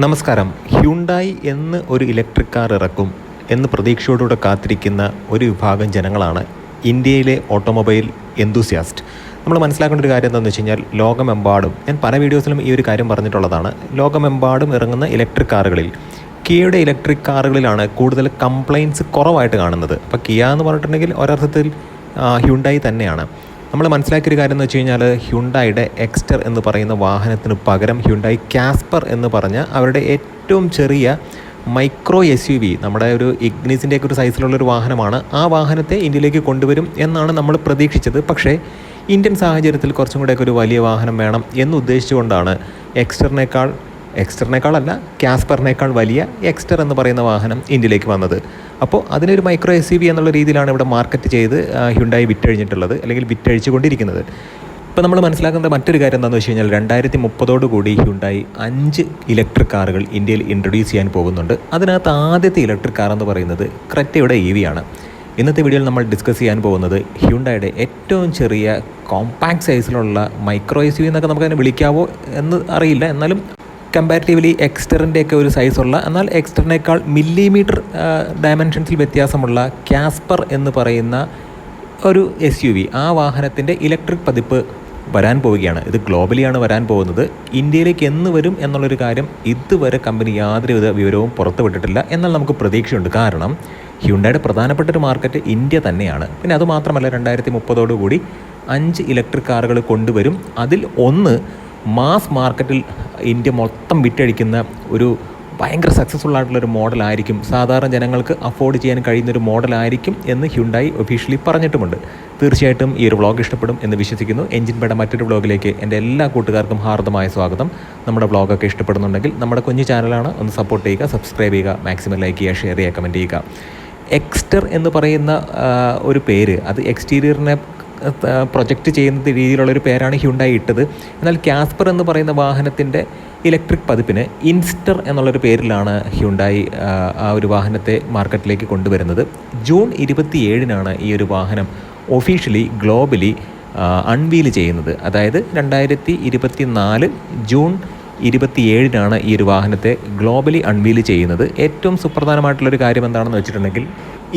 നമസ്കാരം. ഹ്യുണ്ടായി എന്ന് ഒരു ഇലക്ട്രിക് കാർ ഇറക്കും എന്ന് പ്രതീക്ഷയോടുകൂടെ കാത്തിരിക്കുന്ന ഒരു വിഭാഗം ജനങ്ങളാണ് ഇന്ത്യയിലെ ഓട്ടോമൊബൈൽ എന്തൂസിയാസ്റ്റ് നമ്മൾ മനസ്സിലാക്കേണ്ട ഒരു കാര്യം എന്താണെന്ന് വെച്ച് കഴിഞ്ഞാൽ ലോകമെമ്പാടും ഞാൻ പല വീഡിയോസിലും ഈ ഒരു കാര്യം പറഞ്ഞിട്ടുള്ളതാണ്. ലോകമെമ്പാടും ഇറങ്ങുന്ന ഇലക്ട്രിക് കാറുകളിൽ കിയയുടെ ഇലക്ട്രിക് കാറുകളിലാണ് കൂടുതൽ കംപ്ലയിൻസ് കുറവായിട്ട് കാണുന്നത്. അപ്പോൾ കിയ എന്ന് പറഞ്ഞിട്ടുണ്ടെങ്കിൽ ഒരർത്ഥത്തിൽ ഹ്യുണ്ടായി തന്നെയാണ്. നമ്മൾ മനസ്സിലാക്കിയൊരു കാര്യം എന്ന് വെച്ച് കഴിഞ്ഞാൽ ഹ്യുണ്ടായുടെ എക്സ്റ്റർ എന്ന് പറയുന്ന വാഹനത്തിന് പകരം ഹ്യുണ്ടായി കാസ്പർ എന്ന് പറഞ്ഞ അവരുടെ ഏറ്റവും ചെറിയ മൈക്രോ എസ് യു വി നമ്മുടെ ഒരു ഇഗ്നിസിന്റെ ഒക്കെ ഒരു സൈസിലുള്ളൊരു വാഹനമാണ് ആ വാഹനത്തെ ഇന്ത്യയിലേക്ക് കൊണ്ടുവരും എന്നാണ് നമ്മൾ പ്രതീക്ഷിച്ചത്. പക്ഷേ ഇന്ത്യൻ സാഹചര്യത്തിൽ കുറച്ചും കൂടെയൊക്കെ ഒരു വലിയ വാഹനം വേണം എന്ന് ഉദ്ദേശിച്ചുകൊണ്ടാണ് എക്സ്റ്ററിനേക്കാൾ എക്സ്റ്ററിനേക്കാളല്ല ക്യാസ്പറിനേക്കാൾ വലിയ എക്സ്റ്റർ എന്ന് പറയുന്ന വാഹനം ഇന്ത്യയിലേക്ക് വന്നത്. അപ്പോൾ അതിനൊരു മൈക്രോ എസ് എന്നുള്ള രീതിയിലാണ് ഇവിടെ മാർക്കറ്റ് ചെയ്ത് ഹ്യുണ്ടായി വിറ്റഴിഞ്ഞിട്ടുള്ളത് അല്ലെങ്കിൽ വിറ്റഴിച്ചുകൊണ്ടിരിക്കുന്നത്. ഇപ്പോൾ നമ്മൾ മനസ്സിലാക്കുന്ന മറ്റൊരു കാര്യം എന്താണെന്ന് വെച്ച് കഴിഞ്ഞാൽ രണ്ടായിരത്തി മുപ്പതോടു കൂടി ഹ്യുണ്ടായി അഞ്ച് ഇലക്ട്രിക് കാറുകൾ ഇന്ത്യയിൽ ഇൻട്രൊഡ്യൂസ് ചെയ്യാൻ പോകുന്നുണ്ട്. അതിനകത്ത് ആദ്യത്തെ ഇലക്ട്രിക് കാർ എന്ന് പറയുന്നത് ക്രെറ്റയുടെ ഇ വി ആണ്. ഇന്നത്തെ വീഡിയോയിൽ നമ്മൾ ഡിസ്കസ് ചെയ്യാൻ പോകുന്നത് ഹ്യുണ്ടായുടെ ഏറ്റവും ചെറിയ കോമ്പാക്ട് സൈസിലുള്ള മൈക്രോ എസ് യു എന്നൊക്കെ നമുക്കതിനെ വിളിക്കാവോ എന്ന് അറിയില്ല. എന്നാലും കമ്പാരിറ്റീവ്ലി എക്സ്റ്ററിന്റെയൊക്കെ ഒരു സൈസുള്ള എന്നാൽ എക്സ്റ്ററിനേക്കാൾ മില്ലിമീറ്റർ ഡയമെൻഷൻസിൽ വ്യത്യാസമുള്ള കാസ്പർ എന്ന് പറയുന്ന ഒരു എസ് യു വി ആ വാഹനത്തിന്റെ ഇലക്ട്രിക് പതിപ്പ് വരാൻ പോവുകയാണ്. ഇത് ഗ്ലോബലിയാണ് വരാൻ പോകുന്നത്. ഇന്ത്യയിലേക്ക് എന്ന് വരും എന്നുള്ളൊരു കാര്യം ഇതുവരെ കമ്പനി യാതൊരുവിധ വിവരവും പുറത്തുവിട്ടിട്ടില്ല എന്നാൽ നമുക്ക് പ്രതീക്ഷയുണ്ട്. കാരണം ഹ്യുണ്ടയുടെ പ്രധാനപ്പെട്ട ഒരു മാർക്കറ്റ് ഇന്ത്യ തന്നെയാണ്. പിന്നെ അതുമാത്രമല്ല രണ്ടായിരത്തി മുപ്പതോടുകൂടി അഞ്ച് ഇലക്ട്രിക് കാറുകൾ കൊണ്ടുവരും. അതിൽ ഒന്ന് മാസ് മാർക്കറ്റിൽ ഇന്ത്യ മൊത്തം വിറ്റഴിക്കുന്ന ഒരു ഭയങ്കര സക്സസ്ഫുൾ ആയിട്ടുള്ളൊരു മോഡലായിരിക്കും സാധാരണ ജനങ്ങൾക്ക് അഫോർഡ് ചെയ്യാൻ കഴിയുന്ന ഒരു മോഡലായിരിക്കും എന്ന് ഹ്യുണ്ടായി ഒഫീഷ്യലി പറഞ്ഞിട്ടുമുണ്ട്. തീർച്ചയായിട്ടും ഈ ഒരു വ്ളോഗ് ഇഷ്ടപ്പെടും എന്ന് വിശ്വസിക്കുന്നു. എഞ്ചിൻ പേട മറ്റൊരു വ്ളോഗിലേക്ക് എന്റെ എല്ലാ കൂട്ടുകാർക്കും ഹാർദമായ സ്വാഗതം. നമ്മുടെ വ്ളോഗൊക്കെ ഇഷ്ടപ്പെടുന്നുണ്ടെങ്കിൽ നമ്മുടെ കുഞ്ഞു ചാനലാണ് ഒന്ന് സപ്പോർട്ട് ചെയ്യുക സബ്സ്ക്രൈബ് ചെയ്യുക മാക്സിമം ലൈക്ക് ചെയ്യുക ഷെയർ ചെയ്യുക കമന്റ് ചെയ്യുക. എക്സ്റ്റർ എന്ന് പറയുന്ന ഒരു പേര് അത് എക്സ്റ്റീരിയറിനെ പ്രൊജക്റ്റ് ചെയ്യുന്ന രീതിയിലുള്ള ഒരു പേരാണ് ഹ്യുണ്ടായി ഇട്ടത്. എന്നാൽ ക്യാസ്പർ എന്ന് പറയുന്ന വാഹനത്തിന്റെ ഇലക്ട്രിക് പതിപ്പിന് ഇൻസ്റ്റർ എന്നുള്ളൊരു പേരിലാണ് ഹ്യുണ്ടായി ആ, ഒരു വാഹനത്തെ മാർക്കറ്റിലേക്ക് കൊണ്ടുവരുന്നത്. ജൂൺ ഇരുപത്തിയേഴിനാണ് ഈ ഒരു വാഹനം ഒഫീഷ്യലി ഗ്ലോബലി അൺവീൽ ചെയ്യുന്നത്. അതായത് രണ്ടായിരത്തി ഇരുപത്തി നാല് ജൂൺ ഇരുപത്തിയേഴിനാണ് ഈ ഒരു വാഹനത്തെ ഗ്ലോബലി അൺവീൽ ചെയ്യുന്നത്. ഏറ്റവും സുപ്രധാനമായിട്ടുള്ളൊരു കാര്യം എന്താണെന്ന് വെച്ചിട്ടുണ്ടെങ്കിൽ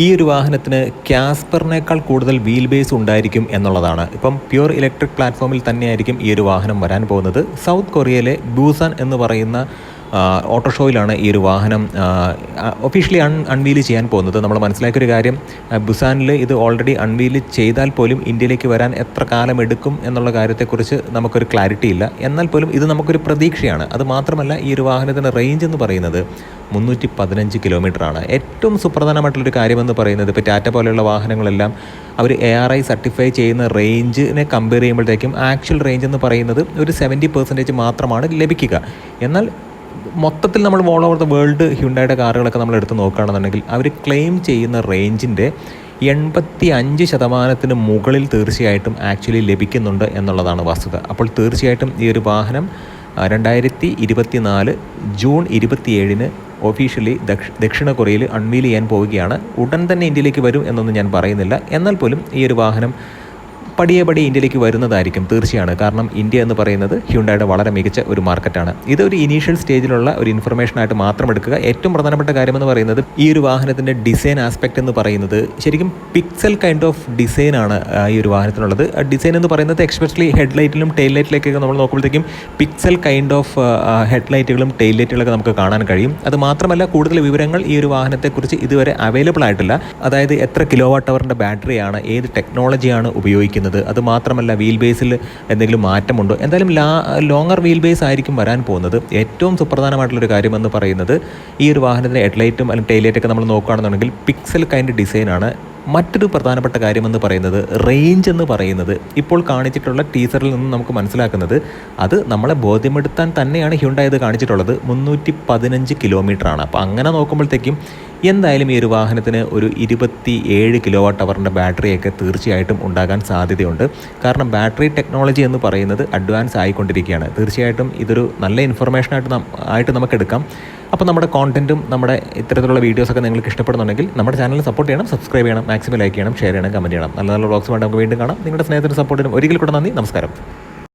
ഈ ഒരു വാഹനത്തിന് ക്യാസ്പറിനേക്കാൾ കൂടുതൽ വീൽ ബേസ് ഉണ്ടായിരിക്കും എന്നുള്ളതാണ്. ഇപ്പം പ്യുർ ഇലക്ട്രിക് പ്ലാറ്റ്ഫോമിൽ തന്നെയായിരിക്കും ഈ ഒരു വാഹനം വരാൻ പോകുന്നത്. സൗത്ത് കൊറിയയിലെ ബൂസാൻ എന്ന് പറയുന്ന ആ, ഓട്ടോ ഷോയിലാണ് ഈ ഒരു വാഹനം ഒഫീഷ്യലി അൺ അൺവീൽ ചെയ്യാൻ പോകുന്നത്. നമ്മൾ മനസ്സിലാക്കിയ ഒരു കാര്യം ബുസാനിൽ ഇത് ഓൾറെഡി അൺവീൽ ചെയ്താൽ പോലും ഇന്ത്യയിലേക്ക് വരാൻ എത്ര കാലം എടുക്കും എന്നുള്ള കാര്യത്തെക്കുറിച്ച് നമുക്കൊരു ക്ലാരിറ്റി ഇല്ല. എന്നാൽ പോലും ഇത് നമുക്കൊരു പ്രതീക്ഷയാണ്. അത് മാത്രമല്ല ഈ ഒരു വാഹനത്തിന്റെ റേഞ്ച് എന്ന് പറയുന്നത് മുന്നൂറ്റി പതിനഞ്ച് കിലോമീറ്ററാണ്. ഏറ്റവും സുപ്രധാനമായിട്ടുള്ളൊരു കാര്യമെന്ന് പറയുന്നത് ഇപ്പോൾ ടാറ്റ പോലെയുള്ള വാഹനങ്ങളെല്ലാം അവർ എ ആർ ഐ സർട്ടിഫൈ ചെയ്യുന്ന റേഞ്ചിനെ കമ്പയർ ചെയ്യുമ്പോഴത്തേക്കും ആക്ച്വൽ റേഞ്ച് എന്ന് പറയുന്നത് ഒരു സെവന്റി പെർസെന്റേജ് മാത്രമാണ് ലഭിക്കുക. എന്നാൽ മൊത്തത്തിൽ നമ്മൾ ഓൾ ഓവർ ദ വേൾഡ് ഹ്യുണ്ടായുടെ കാറുകളൊക്കെ നമ്മൾ എടുത്ത് നോക്കുകയാണെന്നുണ്ടെങ്കിൽ അവർ ക്ലെയിം ചെയ്യുന്ന റേഞ്ചിന്റെ എൺപത്തി അഞ്ച് ശതമാനത്തിന് മുകളിൽ തീർച്ചയായിട്ടും ആക്ച്വലി ലഭിക്കുന്നുണ്ട് എന്നുള്ളതാണ് വസ്തുത. അപ്പോൾ തീർച്ചയായിട്ടും ഈ ഒരു വാഹനം രണ്ടായിരത്തി ഇരുപത്തി നാല് ജൂൺ ഇരുപത്തിയേഴിന് ഒഫീഷ്യലി ദക്ഷി ദക്ഷിണ കൊറിയയിൽ അൺവീൽ ചെയ്യാൻ പോവുകയാണ്. ഉടൻ തന്നെ ഇന്ത്യയിലേക്ക് വരും എന്നൊന്നും ഞാൻ പറയുന്നില്ല. എന്നാൽ പോലും ഈ ഒരു വാഹനം പടിയെ പടി ഇന്ത്യയിലേക്ക് വരുന്നതായിരിക്കും തീർച്ചയാണ്. കാരണം ഇന്ത്യ എന്ന് പറയുന്നത് ഹ്യുണ്ടായുടെ വളരെ മികച്ച ഒരു മാർക്കറ്റാണ്. ഇത് ഒരു ഇനീഷ്യൽ സ്റ്റേജിലുള്ള ഒരു ഇൻഫർമേഷൻ ആയിട്ട് മാത്രം എടുക്കുക. ഏറ്റവും പ്രധാനപ്പെട്ട കാര്യം എന്ന് പറയുന്നത് ഈ ഒരു വാഹനത്തിന്റെ ഡിസൈൻ ആസ്പെക്റ്റ് എന്ന് പറയുന്നത് ശരിക്കും പിക്സൽ കൈൻഡ് ഓഫ് ഡിസൈനാണ് ഈ ഒരു വാഹനത്തിനുള്ളത്. ഡിസൈൻ എന്ന് പറയുന്നത് എക്സ്പെഷ്യലി ഹെഡ് ലൈറ്റിലും ടെയിൽ ലൈറ്റിലേക്കൊക്കെ നമ്മൾ നോക്കുമ്പോഴത്തേക്കും പിക്സൽ കൈൻഡ് ഓഫ് ഹെഡ് ലൈറ്റുകളും ടെയിൽ ലൈറ്റുകളൊക്കെ നമുക്ക് കാണാൻ കഴിയും. അത് മാത്രമല്ല കൂടുതൽ വിവരങ്ങൾ ഈ ഒരു വാഹനത്തെക്കുറിച്ച് ഇതുവരെ അവൈലബിൾ ആയിട്ടില്ല. അതായത് എത്ര കിലോ വാട്ട് അവറിന്റെ ബാറ്ററിയാണ് ഏത് ടെക്നോളജിയാണ് ഉപയോഗിക്കുന്നത് അത് മാത്രമല്ല വീൽ ബേസിൽ എന്തെങ്കിലും മാറ്റമുണ്ടോ? എന്തായാലും ലാ ലോങ്ങർ വീൽ ബേസ് ആയിരിക്കും വരാൻ പോകുന്നത്. ഏറ്റവും സുപ്രധാനമായിട്ടുള്ളൊരു കാര്യമെന്ന് പറയുന്നത് ഈ ഒരു വാഹനത്തിന്റെ ഹെഡ്ലൈറ്റും അല്ലെങ്കിൽ ടൈലൈറ്റൊക്കെ നമ്മൾ നോക്കുകയാണെന്നുണ്ടെങ്കിൽ പിക്സൽ കൈൻഡ് ഡിസൈനാണ് മറ്റൊരു പ്രധാനപ്പെട്ട കാര്യമെന്ന് പറയുന്നത് റേഞ്ച് എന്ന് പറയുന്നത് ഇപ്പോൾ കാണിച്ചിട്ടുള്ള ടീസറിൽ നിന്ന് നമുക്ക് മനസ്സിലാക്കുന്നത് അത് നമ്മളെ ബോധ്യമെടുത്താൻ തന്നെയാണ് ഹ്യുണ്ടായി ഇത് കാണിച്ചിട്ടുള്ളത്. മുന്നൂറ്റി പതിനഞ്ച് കിലോമീറ്റർ ആണ് അപ്പോൾ അങ്ങനെ നോക്കുമ്പോഴത്തേക്കും എന്തായാലും ഈ ഒരു വാഹനത്തിന് ഒരു ഇരുപത്തി ഏഴ് കിലോ വാട്ട് അവറിന്റെ ബാറ്ററിയൊക്കെ തീർച്ചയായിട്ടും ഉണ്ടാകാൻ സാധ്യതയുണ്ട്. കാരണം ബാറ്ററി ടെക്നോളജി എന്ന് പറയുന്നത് അഡ്വാൻസ് ആയിക്കൊണ്ടിരിക്കുകയാണ്. തീർച്ചയായിട്ടും ഇതൊരു നല്ല ഇൻഫർമേഷനായിട്ട് ആയിട്ട് നമുക്ക് എടുക്കാം അപ്പോൾ നമ്മുടെ കോണ്ടന്റും നമ്മുടെ ഇത്തരത്തിലുള്ള വീഡിയോസൊക്കെ നിങ്ങൾക്ക് ഇഷ്ടപ്പെടുന്നുണ്ടെങ്കിൽ നമ്മുടെ ചാനൽ സപ്പോർട്ട് ചെയ്യണം സബ്സ്ക്രൈബ് ചെയ്യണം മാക്സിമം ലൈക്ക് ചെയ്യണം ഷെയർ ചെയ്യണം കമന്റ് ചെയ്യണം. നല്ല നല്ല വ്ളോഗ്സ് വേണ്ടി നമുക്ക് വീണ്ടും കാണാം. നിങ്ങളുടെ സ്നേഹത്തിന് സപ്പോർട്ടിനും ഒരിക്കൽ കൂടെ നന്ദി നമസ്കാരം.